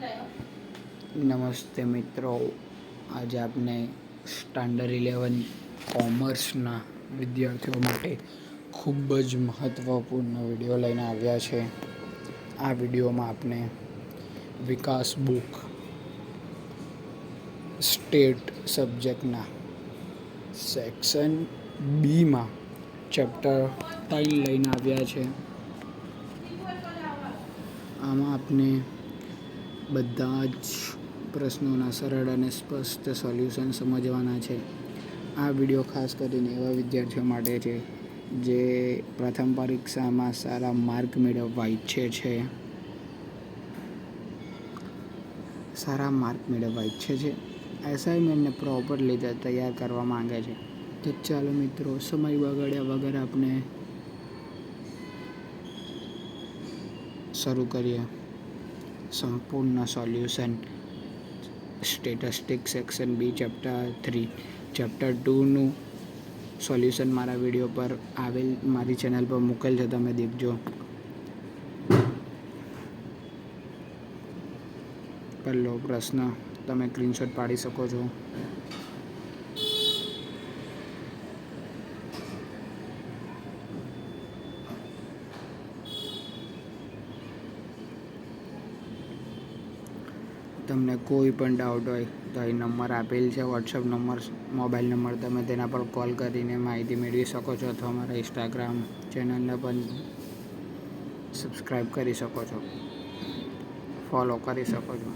નમસ્તે મિત્રો. આજે આપણે સ્ટાન્ડર્ડ ઇલેવન કોમર્સના વિદ્યાર્થીઓ માટે ખૂબ જ મહત્ત્વપૂર્ણ વીડિયો લઈને આવ્યા છે. આ વિડીયોમાં આપણે વિકાસ બુક સ્ટેટ સબ્જેક્ટના સેક્શન બીમાં ચેપ્ટર ત્રણ લઈને આવ્યા છે. આમાં આપણે બધા જ પ્રશ્નોના સરળ અને સ્પષ્ટ સોલ્યુશન સમજવાના છે. આ વીડિયો ખાસ કરીને એવા વિદ્યાર્થીઓ માટે છે, જે પ્રથમ પરીક્ષામાં સારા માર્ક મેળવવા ઈચ્છે છે. સારા માર્ક મેળવવા ઈચ્છે છે. એસાઇનમેન્ટને પ્રોપર રીતે તૈયાર કરવા માંગે છે. તો ચાલો મિત્રો, સમય બગાડ્યા વગર આપણે શરૂ કરીએ. સંપૂર્ણ solution. Statistic section B chapter three chapter ટુનું solution મારા વીડિયો પર આવેલ, મારી ચેનલ પર મૂકેલ છે, તમે દેખજો. પહેલો પ્રશ્ન, તમે સ્ક્રીનશોટ પાડી શકો છો. તમને કોઈ પણ ડાઉટ હોય, તો અહીં નંબર આપેલ છે વોટ્સઅપ નંબર મોબાઈલ નંબર, તમે તેના પર કોલ કરીને માહિતી મેળવી શકો છો અથવા અમારા ઇન્સ્ટાગ્રામ ચેનલને પણ સબસ્ક્રાઈબ કરી શકો છો. ફોલો કરી શકો છો.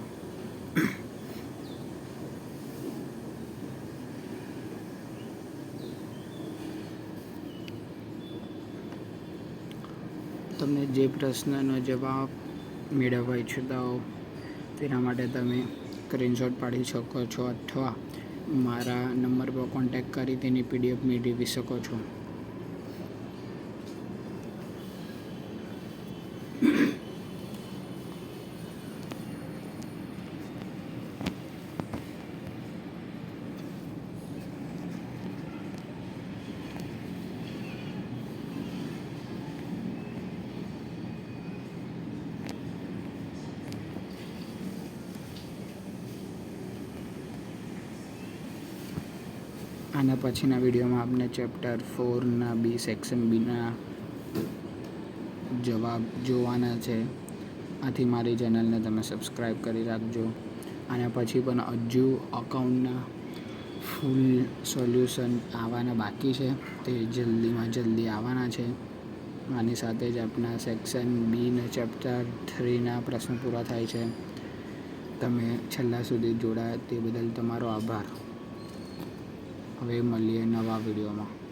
તમને જે પ્રશ્નનો જવાબ મેળવવા ઈચ્છતા હો તેના માટે તમે સ્ક્રીનશોટ પાડી શકો છો અથવા મારા નંબર પર કોન્ટેક કરી તેની પીડીએફ મેળવી શકો છો. આના પછીના વિડીયોમાં આપણે ચેપ્ટર ફોરના, બી સેક્શન બીના જવાબ જોવાના છે. આથી મારી ચેનલને તમે સબસ્ક્રાઈબ કરી રાખજો. આના પછી પણ હજુ અકાઉન્ટના ફૂલ સોલ્યુશન આવવાના બાકી છે. તે જલ્દીમાં જલ્દી આવવાના છે. આની સાથે જ આપણા સેક્શન બીના ચેપ્ટર થ્રીના પ્રશ્નો પૂરા થાય છે. તમે છેલ્લા સુધી જોડાયા તે બદલ તમારો આભાર. હવે મળીએ નવા વિડીયોમાં